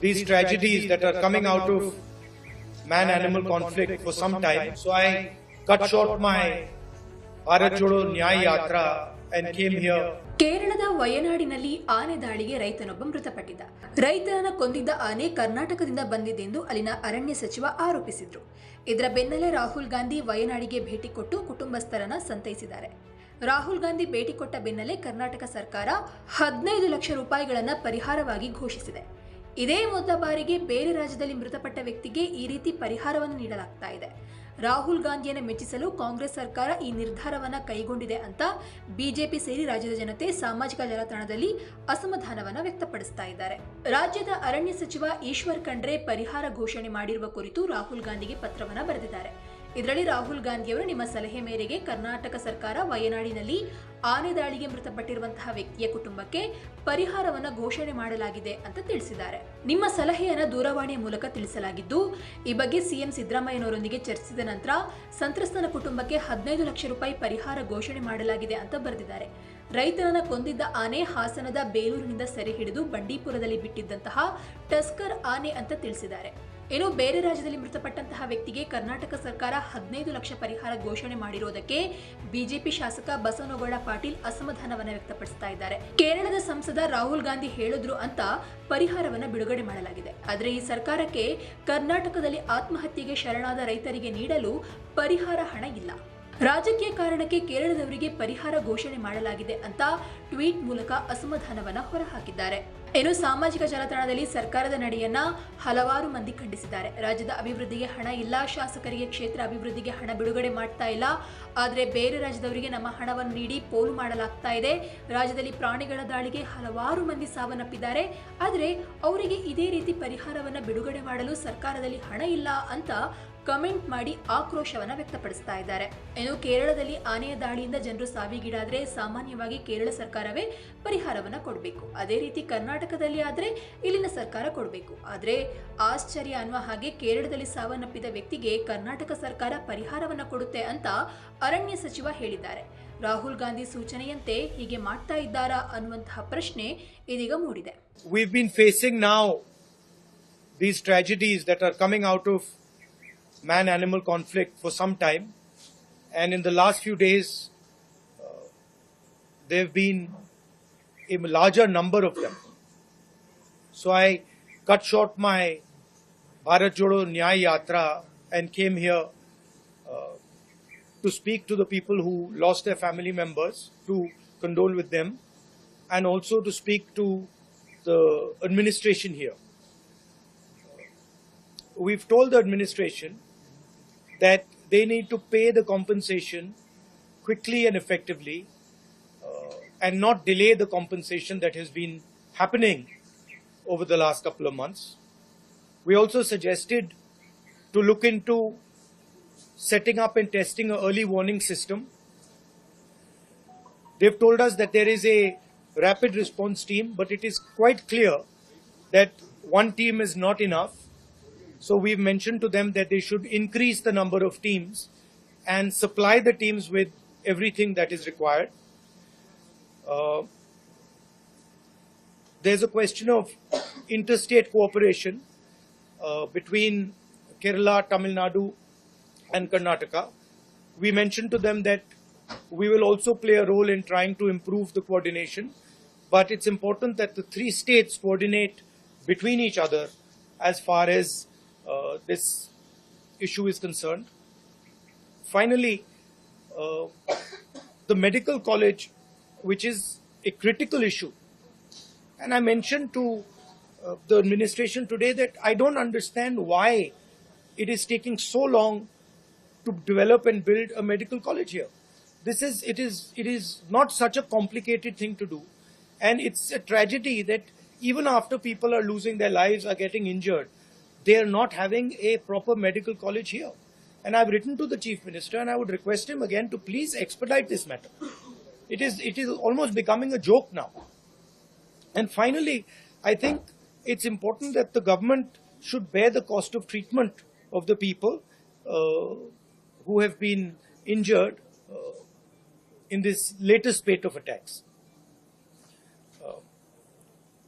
these tragedies that are coming out of man animal conflict for some time. So I cut short my Nyay Yatra and came here. ಕೇರಳದ ವಯನಾಡಿನಲ್ಲಿ ಆನೆ ದಾಳಿಗೆ ರೈತನೊಬ್ಬ ಮೃತಪಟ್ಟಿದ್ದ. ರೈತನನ್ನ ಕೊಂದಿದ್ದ ಆನೆ ಕರ್ನಾಟಕದಿಂದ ಬಂದಿದ್ದೆಂದು ಅಲ್ಲಿನ ಅರಣ್ಯ ಸಚಿವ ಆರೋಪಿಸಿದ್ರು. ಇದರ ಬೆನ್ನಲ್ಲೇ ರಾಹುಲ್ ಗಾಂಧಿ ವಯನಾಡಿಗೆ ಭೇಟಿ ಕೊಟ್ಟು ಕುಟುಂಬಸ್ಥರನ್ನ ಸಂತೈಸಿದ್ದಾರೆ. ರಾಹುಲ್ ಗಾಂಧಿ ಭೇಟಿ ಕೊಟ್ಟ ಬೆನ್ನಲ್ಲೇ ಕರ್ನಾಟಕ ಸರ್ಕಾರ ಹದಿನೈದು ಲಕ್ಷ ರೂಪಾಯಿಗಳನ್ನ ಪರಿಹಾರವಾಗಿ ಘೋಷಿಸಿದೆ. ಇದೇ ಮೊದಲ ಬಾರಿಗೆ ಬೇರೆ ರಾಜ್ಯದಲ್ಲಿ ಮೃತಪಟ್ಟ ವ್ಯಕ್ತಿಗೆ ಈ ರೀತಿ ಪರಿಹಾರವನ್ನು ನೀಡಲಾಗ್ತಾ ಇದೆ. ರಾಹುಲ್ ಗಾಂಧಿಯನ್ನು ಮೆಚ್ಚಿಸಲು ಕಾಂಗ್ರೆಸ್ ಸರ್ಕಾರ ಈ ನಿರ್ಧಾರವನ್ನು ಕೈಗೊಂಡಿದೆ ಅಂತ ಬಿಜೆಪಿ ಸೇರಿ ರಾಜ್ಯದ ಜನತೆ ಸಾಮಾಜಿಕ ಜಾಲತಾಣದಲ್ಲಿ ಅಸಮಾಧಾನವನ್ನು ವ್ಯಕ್ತಪಡಿಸ್ತಾ ಇದ್ದಾರೆ. ರಾಜ್ಯದ ಅರಣ್ಯ ಸಚಿವ ಈಶ್ವರ್ ಖಂಡ್ರೆ ಪರಿಹಾರ ಘೋಷಣೆ ಮಾಡಿರುವ ಕುರಿತು ರಾಹುಲ್ ಗಾಂಧಿಗೆ ಪತ್ರವನ್ನು ಬರೆದಿದ್ದಾರೆ. ಇದರಲ್ಲಿ ರಾಹುಲ್ ಗಾಂಧಿಯವರು ನಿಮ್ಮ ಸಲಹೆ ಮೇರೆಗೆ ಕರ್ನಾಟಕ ಸರ್ಕಾರ ವಯನಾಡಿನಲ್ಲಿ ಆನೆ ದಾಳಿಗೆ ಮೃತಪಟ್ಟಿರುವಂತಹ ವ್ಯಕ್ತಿಯ ಕುಟುಂಬಕ್ಕೆ ಪರಿಹಾರವನ್ನು ಘೋಷಣೆ ಮಾಡಲಾಗಿದೆ ಅಂತ ತಿಳಿಸಿದ್ದಾರೆ. ನಿಮ್ಮ ಸಲಹೆಯನ್ನು ದೂರವಾಣಿಯ ಮೂಲಕ ತಿಳಿಸಲಾಗಿದ್ದು, ಈ ಬಗ್ಗೆ ಸಿಎಂ ಸಿದ್ದರಾಮಯ್ಯನವರೊಂದಿಗೆ ಚರ್ಚಿಸಿದ ನಂತರ ಸಂತ್ರಸ್ತನ ಕುಟುಂಬಕ್ಕೆ ಹದಿನೈದು ಲಕ್ಷ ರೂಪಾಯಿ ಪರಿಹಾರ ಘೋಷಣೆ ಮಾಡಲಾಗಿದೆ ಅಂತ ಬರೆದಿದ್ದಾರೆ. ರೈತನನ್ನ ಕೊಂದಿದ್ದ ಆನೆ ಹಾಸನದ ಬೇಲೂರಿನಿಂದ ಸೆರೆ ಹಿಡಿದು ಬಂಡೀಪುರದಲ್ಲಿ ಬಿಟ್ಟಿದ್ದಂತಹ ಟಸ್ಕರ್ ಆನೆ ಅಂತ ತಿಳಿಸಿದ್ದಾರೆ. ಇನ್ನು ಬೇರೆ ರಾಜ್ಯದಲ್ಲಿ ಮೃತಪಟ್ಟಂತಹ ವ್ಯಕ್ತಿಗೆ ಕರ್ನಾಟಕ ಸರ್ಕಾರ ಹದಿನೈದು ಲಕ್ಷ ಪರಿಹಾರ ಘೋಷಣೆ ಮಾಡಿರುವುದಕ್ಕೆ ಬಿಜೆಪಿ ಶಾಸಕ ಬಸವನಗೌಡ ಪಾಟೀಲ್ ಅಸಮಾಧಾನವನ್ನು ವ್ಯಕ್ತಪಡಿಸ್ತಾ ಇದ್ದಾರೆ. ಕೇರಳದ ಸಂಸದ ರಾಹುಲ್ ಗಾಂಧಿ ಹೇಳಿದ್ರು ಅಂತ ಪರಿಹಾರವನ್ನ ಬಿಡುಗಡೆ ಮಾಡಲಾಗಿದೆ. ಆದರೆ ಈ ಸರ್ಕಾರಕ್ಕೆ ಕರ್ನಾಟಕದಲ್ಲಿ ಆತ್ಮಹತ್ಯೆಗೆ ಶರಣಾದ ರೈತರಿಗೆ ನೀಡಲು ಪರಿಹಾರ ಹಣ ಇಲ್ಲ. ರಾಜಕೀಯ ಕಾರಣಕ್ಕೆ ಕೇರಳದವರಿಗೆ ಪರಿಹಾರ ಘೋಷಣೆ ಮಾಡಲಾಗಿದೆ ಅಂತ ಟ್ವೀಟ್ ಮೂಲಕ ಅಸಮಾಧಾನವನ್ನ ಹೊರಹಾಕಿದ್ದಾರೆ. ಇನ್ನು ಸಾಮಾಜಿಕ ಜಾಲತಾಣದಲ್ಲಿ ಸರ್ಕಾರದ ನಡೆಯನ್ನ ಹಲವಾರು ಮಂದಿ ಖಂಡಿಸಿದ್ದಾರೆ. ರಾಜ್ಯದ ಅಭಿವೃದ್ಧಿಗೆ ಹಣ ಇಲ್ಲ, ಶಾಸಕರಿಗೆ ಕ್ಷೇತ್ರ ಅಭಿವೃದ್ಧಿಗೆ ಹಣ ಬಿಡುಗಡೆ ಮಾಡ್ತಾ ಇಲ್ಲ. ಆದರೆ ಬೇರೆ ರಾಜ್ಯದವರಿಗೆ ನಮ್ಮ ಹಣವನ್ನು ನೀಡಿ ಪೋಲು ಮಾಡಲಾಗ್ತಾ ಇದೆ. ರಾಜ್ಯದಲ್ಲಿ ಪ್ರಾಣಿಗಳ ದಾಳಿಗೆ ಹಲವಾರು ಮಂದಿ ಸಾವನ್ನಪ್ಪಿದ್ದಾರೆ. ಆದರೆ ಅವರಿಗೆ ಇದೇ ರೀತಿ ಪರಿಹಾರವನ್ನು ಬಿಡುಗಡೆ ಮಾಡಲು ಸರ್ಕಾರದಲ್ಲಿ ಹಣ ಇಲ್ಲ ಅಂತ ಕಮೆಂಟ್ ಮಾಡಿ ಆಕ್ರೋಶವನ್ನ ವ್ಯಕ್ತಪಡಿಸ್ತಾ ಇದ್ದಾರೆ. ಇನ್ನು ಕೇರಳದಲ್ಲಿ ಆನೆಯ ದಾಳಿಯಿಂದ ಜನರು ಸಾವಿಗೀಡಾದರೆ ಸಾಮಾನ್ಯವಾಗಿ ಕೇರಳ ಸರ್ಕಾರವೇ ಪರಿಹಾರವನ್ನ ಕೊಡಬೇಕು. ಅದೇ ರೀತಿ ಕರ್ನಾಟಕದಲ್ಲಿ ಆದ್ರೆ ಇಲ್ಲಿನ ಸರ್ಕಾರ ಕೊಡಬೇಕು. ಆದ್ರೆ ಆಶ್ಚರ್ಯ ಅನ್ನುವ ಹಾಗೆ ಕೇರಳದಲ್ಲಿ ಸಾವನ್ನಪ್ಪಿದ ವ್ಯಕ್ತಿಗೆ ಕರ್ನಾಟಕ ಸರ್ಕಾರ ಪರಿಹಾರವನ್ನ ಕೊಡುತ್ತೆ ಅಂತ ಅರಣ್ಯ ಸಚಿವ ಹೇಳಿದ್ದಾರೆ. ರಾಹುಲ್ ಗಾಂಧಿ ಸೂಚನೆಯಂತೆ ಹೀಗೆ ಮಾಡ್ತಾ ಇದ್ದಾರಾ ಅನ್ನುವಂತಹ ಪ್ರಶ್ನೆ ಇದೀಗ ಮೂಡಿದೆ. We've been facing now these tragedies that are coming out of man animal conflict for some time. And in the last few days, uh, there have been a larger number of them. So I cut short my Bharat Jodo Nyay Yatra and came here uh, to speak to the people who lost their family members, to condole with them, and also to speak to the administration here. We've told the administration that they need to pay the compensation quickly and effectively uh, and not delay the compensation that has been happening over the last couple of months. We also suggested to look into setting up and testing an early warning system. They've told us that there is a rapid response team, but it is quite clear that one team is not enough. So we've mentioned to them that they should increase the number of teams and supply the teams with everything that is required. Uh, there's a question of interstate cooperation uh, between Kerala, Tamil Nadu, and Karnataka. We mentioned to them that we will also play a role in trying to improve the coordination, but it's important that the three states coordinate between each other as far as uh, this issue is concerned. Finally, uh, the medical college, which is a critical issue, and I mentioned to uh, the administration today that I don't understand why it is taking so long to develop and build a medical college here. This is it is it is not such a complicated thing to do, and it's a tragedy that even after people are losing their lives, are getting injured, they are not having a proper medical college here. And I've written to the chief minister, and I would request him again to please expedite this matter. It is it is almost becoming a joke now. And finally, I think it's important that the government should bear the cost of treatment of the people uh, who have been injured uh, in this latest spate of attacks.